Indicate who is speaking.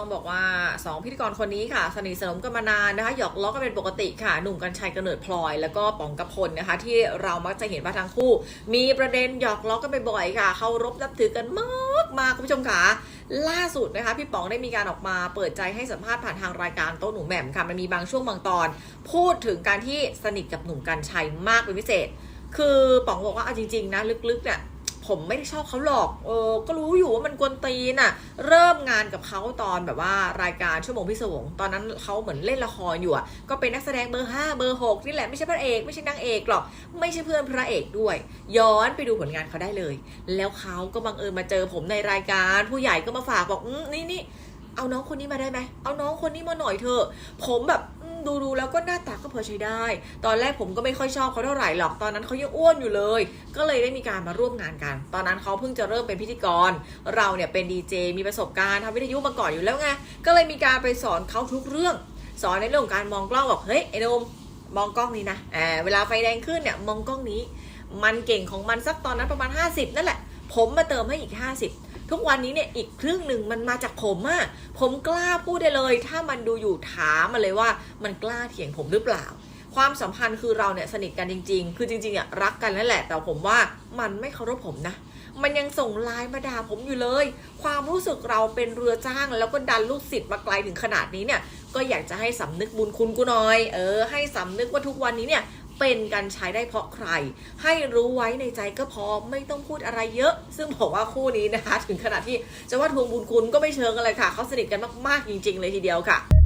Speaker 1: องบอกว่า 2 พิธีกรคนนี้ค่ะ สนิทสนมกันมานานนะคะหยอกล้อกันเป็นปกติค่ะ หนุ่มกัญชัยกำเนิดพลอย แล้วก็ป๋องกระพลนะคะ ที่เรามักจะเห็นว่าทั้งคู่ มีประเด็นหยอกล้อกันบ่อยๆค่ะเคารพนับถือกันมากมากคุณผู้ชมค่ะล่าสุดนะคะพี่ป๋องได้มีการออกมาเปิดใจให้สัมภาษณ์ผ่านทางรายการโต๊ะหนูแหม่มค่ะมันมีบางช่วงบางตอน พูดถึงการที่สนิทกับหนุ่มกัญชัยมากเป็นพิเศษ คือป๋องบอกว่าเอาจริงๆนะลึกๆเนี่ย ผมไม่ชอบเขาหรอก เออ ก็รู้อยู่ว่ามันกวนตีนอะเริ่มงานกับเขาตอนแบบว่ารายการชั่วโมงพิศวง ตอนนั้นเขาเหมือนเล่นละครอยู่อะก็เป็นนักแสดงเบอร์5เบอร์6นี่แหละไม่ใช่พระเอกไม่ใช่นางเอกหรอก ไม่ใช่เพื่อนพระเอกด้วย ย้อนไปดูผลงานเขาได้เลย แล้วเขาก็บังเอิญมาเจอผมในรายการ ผู้ใหญ่ก็มาฝากบอกอืมนี่นี่เอาน้องคนนี้มาได้ไหม เอาน้องคนนี้มาหน่อยเถอะ ผมแบบ ดูดูแล้วก็หน้าตาก็พอใช้ได้ ตอนแรกผมก็ไม่ค่อยชอบเขาเท่าไหร่หรอกตอนนั้นเขายังอ้วนอยู่เลย ก็เลยได้มีการมาร่วมงานกัน ตอนนั้นเขาเพิ่งจะเริ่มเป็นพิธีกร เราเนี่ยเป็นดีเจมีประสบการณ์ทำวิทยุมาก่อนอยู่แล้วไงก็เลยมีการไปสอนเขาทุกเรื่อง สอนในเรื่องของการมองกล้องบอกเฮ้ยไอ้นมมองกล้องนี้นะอ่าเวลาไฟแดงขึ้นเนี่ยมองกล้องนี้ มันเก่งของมันสักตอนนั้นประมาณ 50 นั่นแหละ ผมมาเติมให้อีก 50 ทุกวันนี้เนี่ยอีกครึ่งหนึ่งมันมาจากผมอะผมกล้าพูดได้เลย ถ้ามันดูอยู่ถามมาเลยว่ามันกล้าเถียงผมหรือเปล่า ความสัมพันธ์คือเราเนี่ยสนิทกันจริง ๆ คือจริงๆอะรักกันนั่นแหละแต่ผมว่ามันไม่เคารพผมนะมันยังส่งไลน์มาด่าผมอยู่เลย ความรู้สึกเราเป็นเรือจ้าง แล้วก็ดันลูกศิษย์มาไกลถึงขนาดนี้เนี่ย ก็อยากจะให้สำนึกบุญคุณกูหน่อย เออ ให้สำนึกว่าทุกวันนี้เนี่ย เป็นการใช้ได้เพราะใคร ให้รู้ไว้ในใจก็พอไม่ต้องพูดอะไรเยอะ ซึ่งบอกว่าคู่นี้นะคะ ถึงขนาดที่จะว่าทวงบุญคุณก็ไม่เชิงอะไรค่ะเขาสนิทกันมากๆจริง ๆ เลยทีเดียวค่ะ